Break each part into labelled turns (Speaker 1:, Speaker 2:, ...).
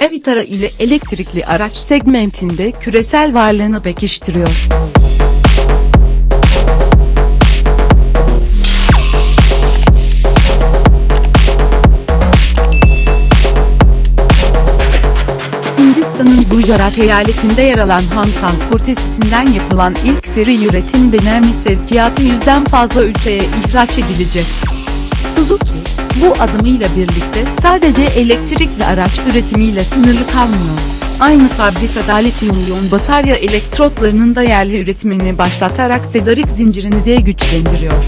Speaker 1: Evitara ile elektrikli araç segmentinde küresel varlığını pekiştiriyor. Hindistan'ın Gujarat eyaletinde yer alan Hansan tesisinden yapılan ilk seri üretim deneme sevkiyatı yüzden fazla ülkeye ihraç edilecek. Suzuki, bu adımıyla birlikte sadece elektrikli araç üretimiyle sınırlı kalmıyor. Aynı fabrikada lityum-iyon batarya elektrotlarının da yerli üretimini başlatarak tedarik zincirini de güçlendiriyor.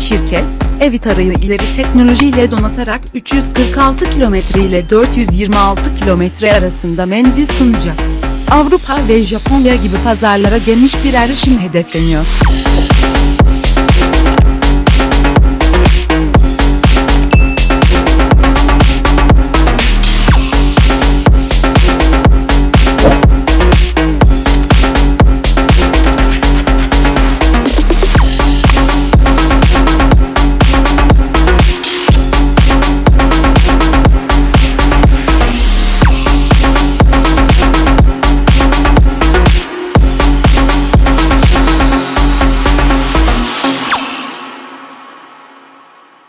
Speaker 1: Şirket, Evitara'yı ileri teknolojiyle donatarak 346 kilometre ile 426 kilometre arasında menzil sunacak. Avrupa ve Japonya gibi pazarlara geniş bir erişim hedefleniyor.